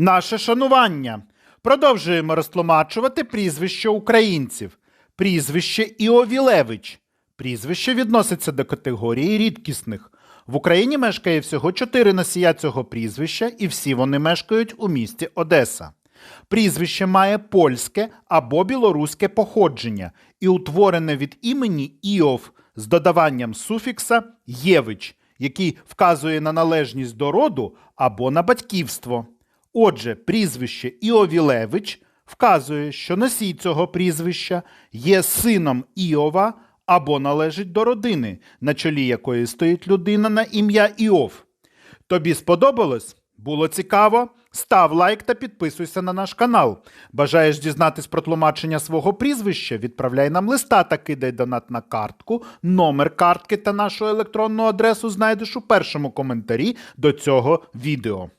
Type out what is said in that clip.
Наше шанування. Продовжуємо розтлумачувати прізвище українців. Прізвище Іовілевич. Прізвище відноситься до категорії рідкісних. В Україні мешкає всього чотири носія цього прізвища, і всі вони мешкають у місті Одеса. Прізвище має польське або білоруське походження і утворене від імені Іов з додаванням суфікса євич, який вказує на належність до роду або на батьківство. Отже, прізвище Іовілевич вказує, що носій цього прізвища є сином Іова або належить до родини, на чолі якої стоїть людина на ім'я Іов. Тобі сподобалось? Було цікаво? Став лайк та підписуйся на наш канал. Бажаєш дізнатись про тлумачення свого прізвища? Відправляй нам листа та кидай донат на картку. Номер картки та нашу електронну адресу знайдеш у першому коментарі до цього відео.